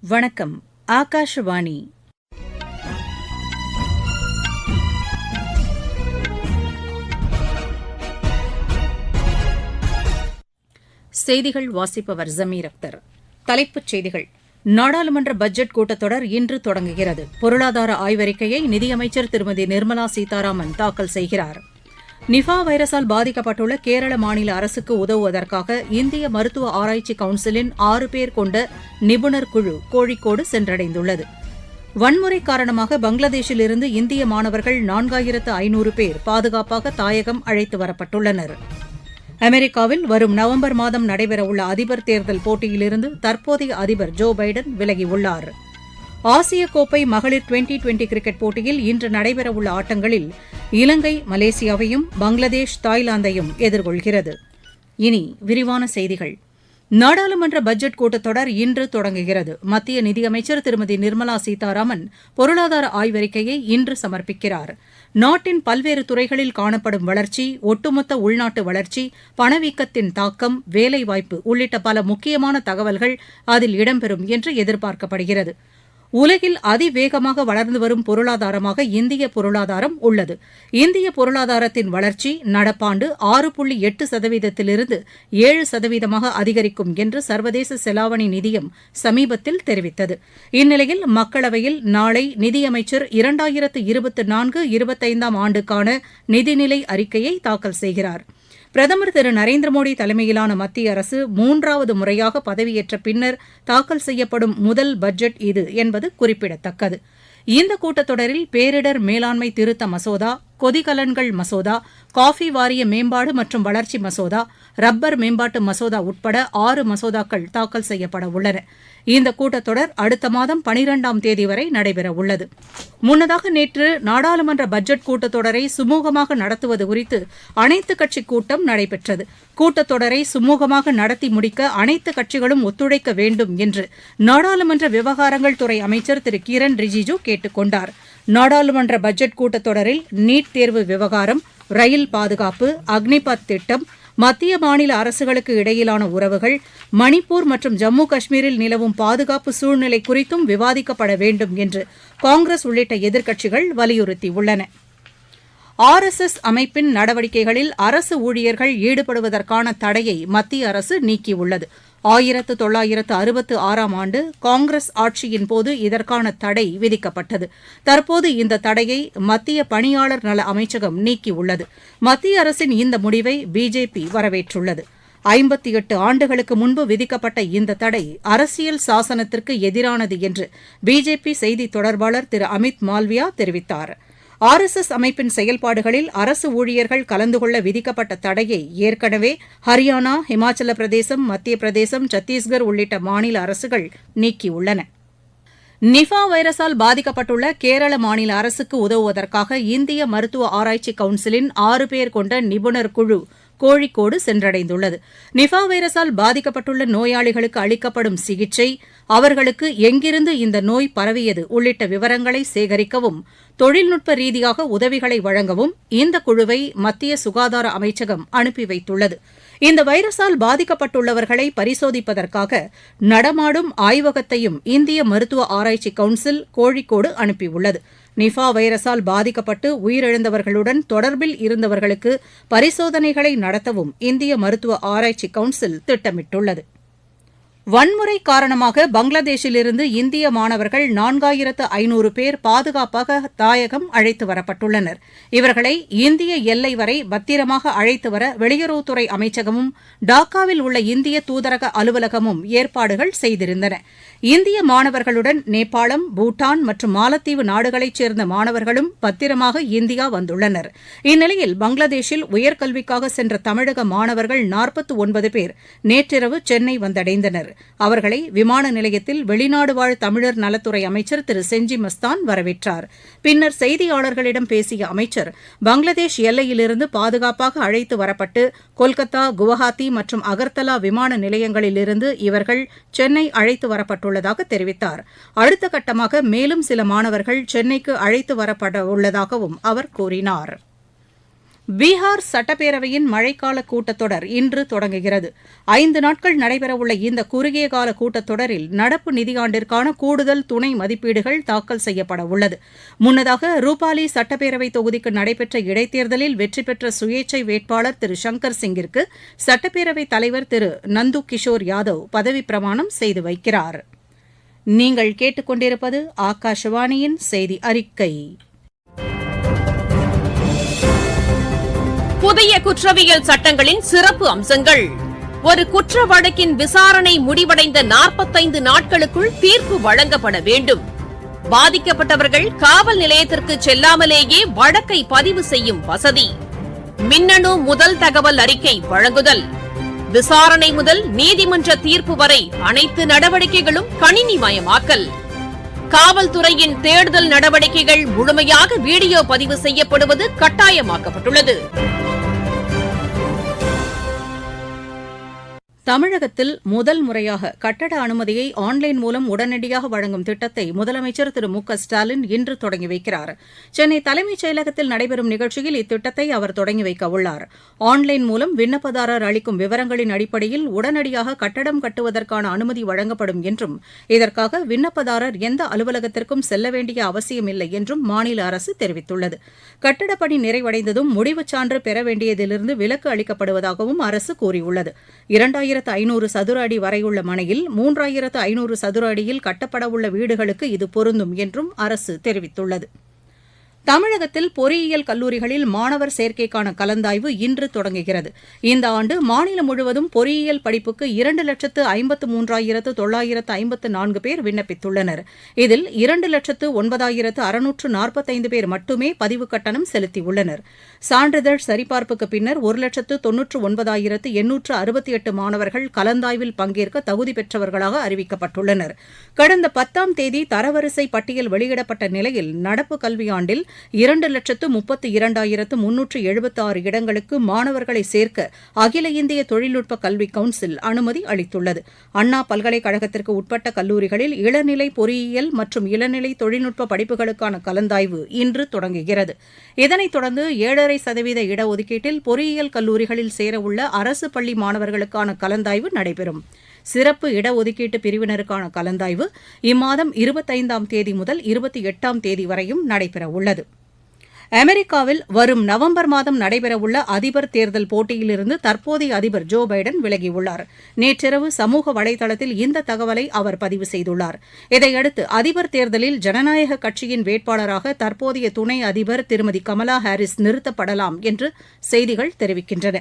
வணக்கம் ஆகாஷவாணி. செய்திகள் வாசிப்பவர் ஜமீர் அக்தர். தலைப்புச் செய்திகள். நாடாளுமன்ற பட்ஜெட் கூட்டத்தொடர் இன்று தொடங்குகிறது. பொருளாதார ஆய்வறிக்கையை நிதியமைச்சர் திருமதி நிர்மலா சீதாராமன் தாக்கல் செய்கிறார். நிஃபா வைரஸால் பாதிக்கப்பட்டுள்ள கேரள மாநில அரசுக்கு உதவுவதற்காக இந்திய மருத்துவ ஆராய்ச்சி கவுன்சிலின் ஆறு பேர் கொண்ட நிபுணர் குழு கோழிக்கோடு சென்றடைந்துள்ளது. வன்முறை காரணமாக பங்களாதேஷிலிருந்து இந்திய மாணவர்கள் நான்காயிரத்து ஐநூறு பேர் பாதுகாப்பாக தாயகம் அழைத்து வரப்பட்டுள்ளனர். அமெரிக்காவில் வரும் நவம்பர் மாதம் நடைபெறவுள்ள அதிபர் தேர்தல் போட்டியிலிருந்து தற்போதைய அதிபர் ஜோ பைடன் விலகியுள்ளாா் ஆசிய கோப்பை மகளிர் டுவெண்டி டுவெண்டி கிரிக்கெட் போட்டியில் இன்று நடைபெறவுள்ள ஆட்டங்களில் இலங்கை மலேசியாவையும் பங்களாதேஷ் தாய்லாந்தையும் எதிர்கொள்கிறது. இனி விரிவான செய்திகள். நாடாளுமன்ற பட்ஜெட் கூட்டத்தொடர் இன்று தொடங்குகிறது. மத்திய நிதியமைச்சர் திருமதி நிர்மலா சீதாராமன் பொருளாதார ஆய்வறிக்கையை இன்று சமர்ப்பிக்கிறார். நாட்டின் பல்வேறு துறைகளில் காணப்படும் வளர்ச்சி ஒட்டுமொத்த உள்நாட்டு வளர்ச்சி பணவீக்கத்தின் தாக்கம் வேலைவாய்ப்பு உள்ளிட்ட பல முக்கியமான தகவல்கள் அதில் இடம்பெறும் என்று எதிர்பார்க்கப்படுகிறது. உலகில் அதிவேகமாக வளர்ந்து வரும் பொருளாதாரமாக இந்திய பொருளாதாரம் உள்ளது. இந்திய பொருளாதாரத்தின் வளர்ச்சி நடப்பாண்டு ஆறு புள்ளி எட்டு சதவீதத்திலிருந்து ஏழு சதவீதமாக அதிகரிக்கும் என்று சர்வதேச செலாவணி நிதியம் சமீபத்தில் தெரிவித்தது. இந்நிலையில் மக்களவையில் நாளை நிதியமைச்சர் இரண்டாயிரத்து இருபத்து நான்கு இருபத்தைந்தாம் ஆண்டுக்கான நிதிநிலை அறிக்கையை தாக்கல் செய்கிறார். பிரதமர் திரு நரேந்திர மோடி தலைமையிலான மத்திய அரசு மூன்றாவது முறையாக பதவியேற்ற பின்னர் தாக்கல் செய்யப்படும் முதல் பட்ஜெட் இது என்பது குறிப்பிடத்தக்கது. இந்த கூட்டத்தொடரில் பேரிடர் மேலாண்மை திருத்த மசோதா கொதிகலன்கள் மசோதா காஃபி வாரிய மேம்பாடு மற்றும் வளர்ச்சி மசோதா ரப்பர் மேம்பாட்டு மசோதா உட்பட ஆறு மசோதாக்கள் தாக்கல் செய்யப்பட உள்ளன. இந்த கூட்டத்தொடர் அடுத்த மாதம் பனிரெண்டாம் தேதி வரை நடைபெறவுள்ளது முன்னதாக நேற்று நாடாளுமன்ற பட்ஜெட் கூட்டத்தொடரை சுமூகமாக நடத்துவது குறித்து அனைத்துக் கட்சி கூட்டம் நடைபெற்றது. கூட்டத்தொடரை சுமூகமாக நடத்தி முடிக்க அனைத்து கட்சிகளும் ஒத்துழைக்க வேண்டும் என்று நாடாளுமன்ற விவகாரங்கள் துறை அமைச்சர் திரு. கிரண் ரிஜிஜு கேட்டுக் கொண்டாா் நாடாளுமன்ற பட்ஜெட் கூட்டத்தொடரில் நீட் தேர்வு விவகாரம் ரயில் பாதுகாப்பு அக்னிபத் திட்டம் மத்திய மாநில அரசுகளுக்கு இடையிலான உறவுகள் மணிப்பூர் மற்றும் ஜம்மு காஷ்மீரில் நிலவும் பாதுகாப்பு சூழ்நிலை குறித்தும் விவாதிக்கப்பட வேண்டும் என்று காங்கிரஸ் உள்ளிட்ட எதிர்க்கட்சிகள் வலியுறுத்தியுள்ளன. ஆர் எஸ் எஸ் அமைப்பின் நடவடிக்கைகளில் அரசு ஊழியர்கள் ஈடுபடுவதற்கான தடையை மத்திய அரசு நீக்கியுள்ளது. ஆயிரத்து தொள்ளாயிரத்து அறுபத்து ஆறாம் ஆண்டு காங்கிரஸ் ஆட்சியின் போது இதற்கான தடை விதிக்கப்பட்டது. தற்போது இந்த தடையை மத்திய பணியாளர் நல அமைச்சகம் நீக்கியுள்ளது. மத்திய அரசின் இந்த முடிவை பிஜேபி வரவேற்றுள்ளது. ஐம்பத்தி எட்டு ஆண்டுகளுக்கு முன்பு விதிக்கப்பட்ட இந்த தடை அரசியல் சாசனத்திற்கு எதிரானது என்று பிஜேபி செய்தி தொடர்பாளர் திரு அமித் மால்வியா தெரிவித்தார். ஆர் எஸ் எஸ் அமைப்பின் செயல்பாடுகளில் அரசு ஊழியர்கள் கலந்து கொள்ள விதிக்கப்பட்ட தடையை ஏற்கனவே ஹரியானா ஹிமாச்சல பிரதேசம் மத்திய பிரதேசம் சத்தீஸ்கர் உள்ளிட்ட மாநில அரசுகள் நீக்கியுள்ளன. நிஃபா வைரஸால் பாதிக்கப்பட்டுள்ள கேரள மாநில அரசுக்கு உதவுவதற்காக இந்திய மருத்துவ ஆராய்ச்சி கவுன்சிலின் ஆறு பேர் கொண்ட நிபுணர் குழு கோழிக்கோடு சென்றடைந்துள்ளது. நிஃபா வைரஸால் பாதிக்கப்பட்டுள்ள நோயாளிகளுக்கு அளிக்கப்படும் சிகிச்சை அவர்களுக்கு எங்கிருந்து இந்த நோய் பரவியது உள்ளிட்ட விவரங்களை சேகரிக்கவும் தொழில்நுட்ப ரீதியாக உதவிகளை வழங்கவும் இந்த குழுவை மத்திய சுகாதார அமைச்சகம் அனுப்பி வைத்துள்ளது. இந்த வைரஸால் பாதிக்கப்பட்டுள்ளவர்களை பரிசோதிப்பதற்காக நடமாடும் ஆய்வகத்தையும் இந்திய மருத்துவ ஆராய்ச்சி கவுன்சில் கோழிக்கோடு அனுப்பியுள்ளது. நிஃபா வைரஸால் பாதிக்கப்பட்டு உயிரிழந்தவர்களுடன் தொடர்பில் இருந்தவர்களுக்கு பரிசோதனைகளை நடத்தவும் இந்திய மருத்துவ ஆராய்ச்சி கவுன்சில் திட்டமிட்டுள்ளது. வன்முறை காரணமாக பங்களாதேஷிலிருந்து இந்திய மாணவர்கள் நான்காயிரத்து ஐநூறு பேர் பாதுகாப்பாக தாயகம் அழைத்து வரப்பட்டுள்ளனர். இவர்களை இந்திய எல்லை வரை பத்திரமாக அழைத்து வர வெளியுறவுத்துறை அமைச்சகமும் டாக்காவில் உள்ள இந்திய தூதரக அலுவலகமும் ஏற்பாடுகள் செய்திருந்தன. இந்திய மாணவர்களுடன் நேபாளம் பூட்டான் மற்றும் மாலத்தீவு நாடுகளைச் சேர்ந்த மாணவர்களும் பத்திரமாக இந்தியா வந்துள்ளனர். இந்நிலையில் பங்களாதேஷில் உயர்கல்விக்காக சென்ற தமிழக மாணவர்கள் நாற்பத்து ஒன்பது பேர் நேற்றிரவு சென்னை வந்தடைந்தனர். அவர்களை விமான நிலையத்தில் வெளிநாடு வாழ் தமிழர் நலத்துறை அமைச்சர் திரு செஞ்சி மஸ்தான் வரவேற்றார். பின்னர் செய்தியாளர்களிடம் பேசிய அமைச்சர் பங்களாதேஷ் எல்லையிலிருந்து பாதுகாப்பாக அழைத்து வரப்பட்டு கொல்கத்தா குவஹாத்தி மற்றும் அகர்தலா விமான நிலையங்களிலிருந்து இவர்கள் சென்னை அழைத்து வரப்பட்டுள்ளதாக தெரிவித்தார். அடுத்த கட்டமாக மேலும் சில மாணவர்கள் சென்னைக்கு அழைத்து வரப்பட உள்ளதாகவும் அவர் கூறினார். பீகார் சட்டப்பேரவையின் மழைக்கால கூட்டத்தொடர் இன்று தொடங்குகிறது. ஐந்து நாட்கள் நடைபெறவுள்ள இந்த குறுகிய கால கூட்டத்தொடரில் நடப்பு நிதியாண்டிற்கான கூடுதல் துணை மதிப்பீடுகள் தாக்கல் செய்யப்பட உள்ளது. முன்னதாக ரூபாலி சட்டப்பேரவை தொகுதிக்கு நடைபெற்ற இடைத்தேர்தலில் வெற்றி பெற்ற சுயேச்சை வேட்பாளர் திரு சங்கர் சிங்கிற்கு சட்டப்பேரவைத் தலைவர் திரு நந்து கிஷோர் யாதவ் பதவிப்பிரமாணம் செய்து வைக்கிறார். நீங்கள் கேட்டுக்கொண்டிருப்பது ஆகாஷவாணியின் செய்தி அறிக்கை. புதிய குற்றவியல் சட்டங்களின் சிறப்பு அம்சங்கள். ஒரு குற்ற வழக்கின் விசாரணை முடிவடைந்த நாற்பத்தைந்து நாட்களுக்குள் தீர்ப்பு வழங்கப்பட வேண்டும். பாதிக்கப்பட்டவர்கள் காவல் நிலையத்திற்கு செல்லாமலேயே வழக்கை பதிவு செய்யும் வசதி. மின்னணு முதல் தகவல் அறிக்கை வழங்குதல். விசாரணை முதல் நீதிமன்ற தீர்ப்பு வரை அனைத்து நடவடிக்கைகளும் கணினிமயமாக்கல். காவல்துறையின் தேடுதல் நடவடிக்கைகள் முழுமையாக வீடியோ பதிவு செய்யப்படுவது கட்டாயமாக்கப்பட்டுள்ளது. தமிழகத்தில் முதல் முறையாக கட்டட அனுமதியை ஆன்லைன் மூலம் உடனடியாக வழங்கும் திட்டத்தை முதலமைச்சர் திரு மு க ஸ்டாலின் இன்று தொடங்கி வைக்கிறார். சென்னை தலைமைச் செயலகத்தில் நடைபெறும் நிகழ்ச்சியில் இத்திட்டத்தை அவர் தொடங்கி வைக்க உள்ளார். ஆன்லைன் மூலம் விண்ணப்பதாரர் அளிக்கும் விவரங்களின் அடிப்படையில் உடனடியாக கட்டடம் கட்டுவதற்கான அனுமதி வழங்கப்படும் என்றும் இதற்காக விண்ணப்பதாரர் எந்த அலுவலகத்திற்கும் செல்ல வேண்டிய அவசியமில்லை என்றும் மாநில அரசு தெரிவித்துள்ளது. கட்டடப்பணி நிறைவடைந்ததும் முடிவுச் சான்று பெற வேண்டியதிலிருந்து விலக்கு அளிக்கப்படுவதாகவும் அரசு கூறியுள்ளது. இரண்டாயிரம் இரண்டாயிரத்து ஐநூறு சதுர அடி வரையுள்ள மனையில் மூன்றாயிரத்து ஐநூறு சதுர அடியில் கட்டப்படவுள்ள வீடுகளுக்கு இது பொருந்தும் என்றும் அரசு தெரிவித்துள்ளது. தமிழகத்தில் பொறியியல் கல்லூரிகளில் மாணவர் சேர்க்கைக்கான கலந்தாய்வு இன்று தொடங்குகிறது. இந்த ஆண்டு மாநிலம் முழுவதும் பொறியியல் படிப்புக்கு இரண்டு லட்சத்து ஐம்பத்து மூன்றாயிரத்து தொள்ளாயிரத்து ஐம்பத்து நான்கு பேர் விண்ணப்பித்துள்ளனர். இதில் இரண்டு லட்சத்து ஒன்பதாயிரத்து அறுநூற்று நாற்பத்தைந்து பேர் மட்டுமே பதிவு கட்டணம் செலுத்தியுள்ளனர். சான்றிதழ் சரிபார்ப்புக்கு பின்னர் ஒரு லட்சத்து தொன்னூற்று ஒன்பதாயிரத்து எண்ணூற்று அறுபத்தி எட்டு மாணவர்கள் கலந்தாய்வில் பங்கேற்க தகுதி பெற்றவர்களாக அறிவிக்கப்பட்டுள்ளனர். கடந்த பத்தாம் தேதி தரவரிசை பட்டியல் வெளியிடப்பட்ட நிலையில் நடப்பு கல்வியாண்டில் இரண்டு லட்சத்து முப்பத்து இரண்டாயிரத்து முன்னூற்று எழுபத்தி ஆறு இடங்களுக்கு மாணவர்களை சேர்க்க அகில இந்திய தொழில்நுட்ப கல்வி கவுன்சில் அனுமதி அளித்துள்ளது. அண்ணா பல்கலைக்கழகத்திற்கு உட்பட்ட கல்லூரிகளில் இளநிலை பொறியியல் மற்றும் இளநிலை தொழில்நுட்ப படிப்புகளுக்கான கலந்தாய்வு இன்று தொடங்குகிறது. இதனைத் தொடர்ந்து ஏழரை சதவீத இடஒதுக்கீட்டில் பொறியியல் கல்லூரிகளில் சேரவுள்ள அரசு பள்ளி மாணவர்களுக்கான கலந்தாய்வு நடைபெறும். சிறப்பு இடஒதுக்கீட்டு பிரிவினருக்கான கலந்தாய்வு இம்மாதம் இருபத்தைந்தாம் தேதி முதல் இருபத்தி எட்டாம் தேதி வரையும் நடைபெறவுள்ளது. அமெரிக்காவில் வரும் நவம்பர் மாதம் நடைபெறவுள்ள அதிபர் தேர்தல் போட்டியிலிருந்து தற்போதைய அதிபர் ஜோ பைடன் விலகியுள்ளார். நேற்றிரவு சமூக வலைதளத்தில் இந்த தகவலை அவர் பதிவு செய்துள்ளார். இதையடுத்து அதிபர் தேர்தலில் ஜனநாயக கட்சியின் வேட்பாளராக தற்போதைய துணை அதிபர் திருமதி கமலா ஹாரிஸ் நிறுத்தப்படலாம் என்று செய்திகள் தெரிவிக்கின்றன.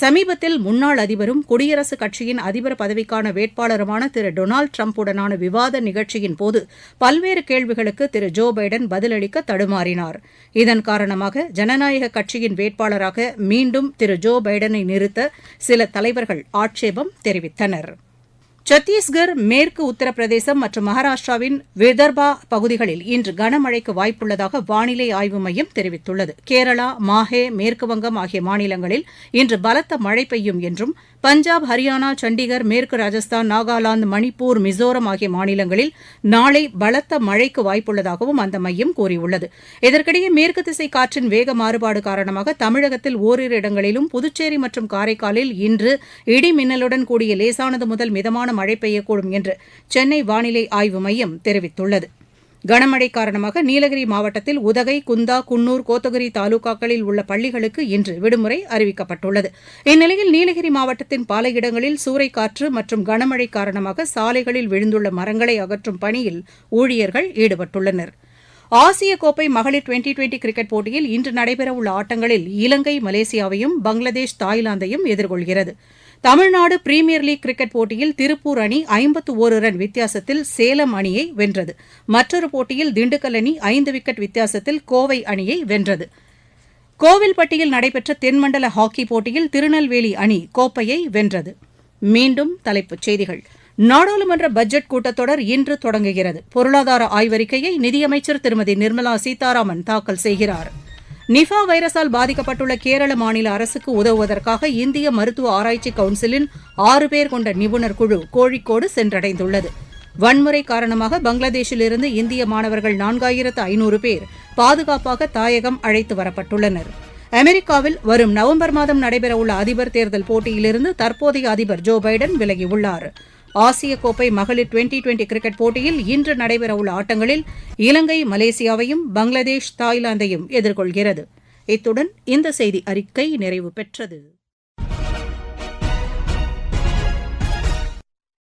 சமீபத்தில் முன்னாள் அதிபரும் குடியரசுக் கட்சியின் அதிபர் பதவிக்கான வேட்பாளருமான திரு டொனால்டு டிரம்புடனான விவாத நிகழ்ச்சியின் போது பல்வேறு கேள்விகளுக்கு திரு ஜோ பைடன் பதிலளிக்க தடுமாறினார். இதன் காரணமாக ஜனநாயக கட்சியின் வேட்பாளராக மீண்டும் திரு ஜோ பைடனை நிறுத்த சில தலைவர்கள் ஆட்சேபம் தெரிவித்தனர். சத்தீஸ்கர் மேற்கு உத்தரப்பிரதேசம் மற்றும் மகாராஷ்டிராவின் விதர்பா பகுதிகளில் இன்று கனமழைக்கு வாய்ப்புள்ளதாக வானிலை ஆய்வு மையம் தெரிவித்துள்ளது. கேரளா மாஹே மேற்குவங்கம் ஆகிய மாநிலங்களில் இன்று பலத்த மழை பெய்யும் என்றும் பஞ்சாப் ஹரியானா சண்டிகர் மேற்கு ராஜஸ்தான் நாகாலாந்து மணிப்பூர் மிசோரம் ஆகிய மாநிலங்களில் நாளை பலத்த மழைக்கு வாய்ப்புள்ளதாகவும் அந்த மையம் கூறியுள்ளது. இதற்கிடையே மேற்கு திசை காற்றின் வேக மாறுபாடு காரணமாக தமிழகத்தில் ஓரிரு இடங்களிலும் புதுச்சேரி மற்றும் காரைக்காலில் இன்று இடி மின்னலுடன் கூடிய லேசானது முதல் மிதமான மழை பெய்யக்கூடும் என்று சென்னை வானிலை ஆய்வு மையம் தெரிவித்துள்ளது. கனமழை காரணமாக நீலகிரி மாவட்டத்தில் உதகை குந்தா குன்னூர் கோத்தகிரி தாலுகாக்களில் உள்ள பள்ளிகளுக்கு இன்று விடுமுறை அறிவிக்கப்பட்டுள்ளது. இந்நிலையில் நீலகிரி மாவட்டத்தின் பல இடங்களில் சூறைக்காற்று மற்றும் கனமழை காரணமாக சாலைகளில் விழுந்துள்ள மரங்களை அகற்றும் பணியில் ஊழியர்கள் ஈடுபட்டுள்ளனர். ஆசிய கோப்பை மகளிர் டுவெண்டி டுவெண்டி கிரிக்கெட் போட்டியில் இன்று நடைபெறவுள்ள ஆட்டங்களில் இலங்கை மலேசியாவையும் பங்களாதேஷ் தாய்லாந்தையும் எதிர்கொள்கிறது. தமிழ்நாடு பிரீமியர் லீக் கிரிக்கெட் போட்டியில் திருப்பூர் அணி ஐம்பத்து ஒரு ரன் வித்தியாசத்தில் சேலம் அணியை வென்றது. மற்றொரு போட்டியில் திண்டுக்கல் அணி ஐந்து விக்கெட் வித்தியாசத்தில் கோவை அணியை வென்றது. கோவில்பட்டியில் நடைபெற்ற தென்மண்டல ஹாக்கி போட்டியில் திருநெல்வேலி அணி கோப்பையை வென்றது. மீண்டும் தலைப்புச் செய்திகள். நாடாளுமன்ற பட்ஜெட் கூட்டத்தொடர் இன்று தொடங்குகிறது. பொருளாதார ஆய்வறிக்கையை நிதியமைச்சர் திருமதி நிர்மலா சீதாராமன் தாக்கல் செய்கிறார். நிஃபா வைரஸால் பாதிக்கப்பட்டுள்ள கேரள மாநில அரசுக்கு உதவுவதற்காக இந்திய மருத்துவ ஆராய்ச்சி கவுன்சிலின் ஆறு பேர் கொண்ட நிபுணர் குழு கோழிக்கோடு சென்றடைந்துள்ளது. வன்முறை காரணமாக பங்களாதேஷிலிருந்து இந்திய மாணவர்கள் நான்காயிரத்து ஐநூறு பேர் பாதுகாப்பாக தாயகம் அழைத்து வரப்பட்டுள்ளனர். அமெரிக்காவில் வரும் நவம்பர் மாதம் நடைபெறவுள்ள அதிபர் தேர்தல் போட்டியிலிருந்து தற்போதைய அதிபர் ஜோ பைடன் விலகியுள்ளார். ஆசிய கோப்பை மகளிர் டுவெண்டி டுவெண்டி கிரிக்கெட் போட்டியில் இன்று நடைபெறவுள்ள ஆட்டங்களில் இலங்கை மலேசியாவையும் பங்களாதேஷ் தாய்லாந்தையும் எதிர்கொள்கிறது. இத்துடன் இந்த செய்தி அறிக்கை நிறைவு பெற்றது.